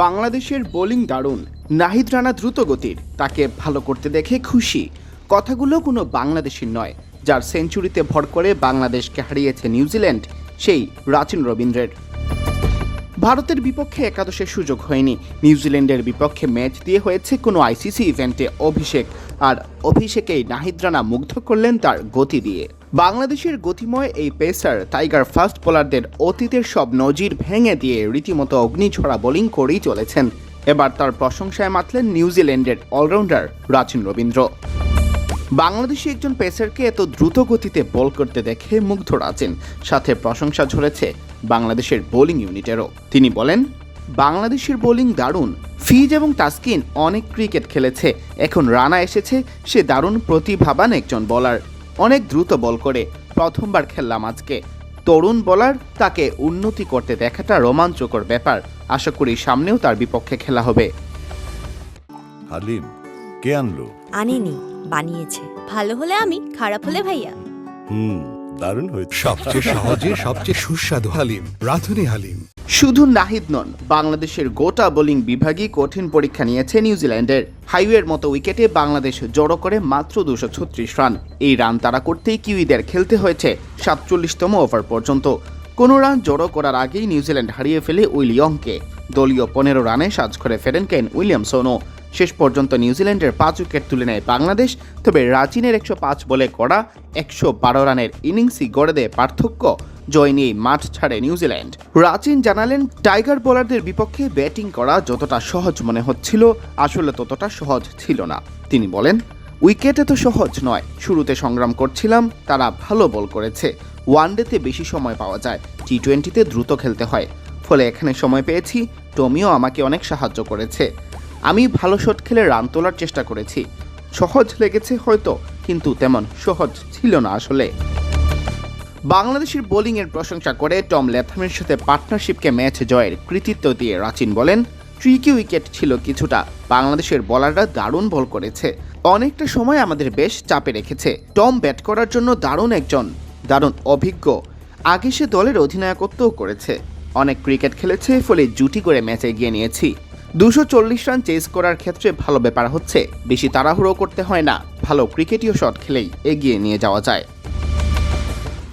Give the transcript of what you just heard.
বাংলাদেশের বোলিং দারুণ। নাহিদ রানা দ্রুত গতির তাকে ভালো করতে দেখে খুশি। কথাগুলো কোনো বাংলাদেশের নয়, যার সেঞ্চুরিতে ভর করে বাংলাদেশকে হারিয়েছে নিউজিল্যান্ড, সেই রাচিন রবীন্দ্রের। ভারতের বিপক্ষে একাদশের সুযোগ হয়নি। নিউজিল্যান্ডের বিপক্ষে ম্যাচ দিয়ে হয়েছে কোনো আইসিসি ইভেন্টে অভিষেক, আর অভিষেকেই নাহিদ রানা মুগ্ধ করলেন তার গতি দিয়ে। বাংলাদেশের গতিময় এই পেসার টাইগার ফাস্ট বোলারদের অতীতের সব নজির ভেঙে দিয়ে রীতিমতো অগ্নিঝরা বোলিং করেই চলেছেন। এবার তার প্রশংসায় মাতলেন নিউজিল্যান্ডের অলরাউন্ডার রাচিন রবীন্দ্র। বাংলাদেশি একজন পেসারকে এত দ্রুত গতিতে বল করতে দেখে মুগ্ধ রাচেন সাথে প্রশংসা ঝরেছে বাংলাদেশের বোলিং ইউনিটেরও। তিনি বলেন, বাংলাদেশের বোলিং দারুণ। ফিজ এবং তাসকিন অনেক ক্রিকেট খেলেছে। এখন রানা এসেছে। সে দারুণ প্রতিভাবান একজন বোলার। অনেক দ্রুত বল করে প্রথমবার খেললাম আজকে। তরুণ বোলার তাকে উন্নতি করতে দেখাটা রোমাঞ্চকর ব্যাপার। আশা করি সামনেও তার বিপক্ষে খেলা হবে। হালিম কে আনলো? আনিনি বানিয়েছে। ভালো হলে আমি খারাপ হলে ভাইয়া। হুম দারুণ হয়েছে। সবচেয়ে সহজে সবচেয়ে সুস্বাদু হালিম রাধুনি হালিম। শুধু নাহিদ নন, বাংলাদেশের গোটা বোলিং বিভাগই কঠিন পরীক্ষা নিয়েছে নিউজিল্যান্ডের। হাইওয়ের মতো উইকেটে বাংলাদেশ জড়ো করে মাত্র দুশো ছত্রিশ রান। এই রান তারা করতেই কিউইদের খেলতে হয়েছে সাতচল্লিশতম ওভার পর্যন্ত। কোনো রান জড়ো করার আগেই নিউজিল্যান্ড হারিয়ে ফেলে উইলিয়ংকে দলীয় পনেরো রানে সাজ করে ফেরেন কেন উইলিয়ামসনও। শেষ পর্যন্ত নিউজিল্যান্ডের পাঁচ উইকেট তুলে নেয় বাংলাদেশ, তবে রাচিনের একশো পাঁচ বলে করা একশো বারো রানের ইনিংসই গড়ে দেয় পার্থক্য। জয় নিয়ে মাঠ ছাড়ে নিউজিল্যান্ড রাচিন জানালেন, টাইগার বোলারদের বিপক্ষে ব্যাটিং করা যতটা সহজ মনে হচ্ছিল, আসলে ততটা সহজ ছিল না। তিনি বলেন, উইকেটে তো সহজ নয়। শুরুতে সংগ্রাম করছিলাম, তারা ভালো বল করেছে। ওয়ানডেতে বেশি সময় পাওয়া যায় টি টোয়েন্টিতে দ্রুত খেলতে হয়। ফলে এখানে সময় পেয়েছি, টমিও আমাকে অনেক সাহায্য করেছে। আমি ভালো শট খেলে রান তোলার চেষ্টা করেছি। সহজ লেগেছে হয়তো, কিন্তু তেমন সহজ ছিল না আসলে। বাংলাদেশের বোলিংয়ের প্রশংসা করে টম ল্যাথামের সাথে পার্টনারশিপকে ম্যাচ জয়ের কৃতিত্ব দিয়ে রাচিন বলেন, ট্রিকি উইকেট ছিল কিছুটা। বাংলাদেশের বলাররা দারুণ বল করেছে। অনেকটা সময় আমাদের বেশ চাপে রেখেছে। টম ব্যাট করার জন্য দারুণ একজন। দারুণ অভিজ্ঞ। আগে সে দলের অধিনায়কত্বও করেছে। অনেক ক্রিকেট খেলেছে, ফলে জুটি করে ম্যাচে এগিয়ে নিয়েছি। দুশো চল্লিশ রান চেস করার ক্ষেত্রে ভালো ব্যাপার হচ্ছে। বেশি তাড়াহুড়ো করতে হয় না। ভালো ক্রিকেটীয় শট খেলেই এগিয়ে নিয়ে যাওয়া যায়।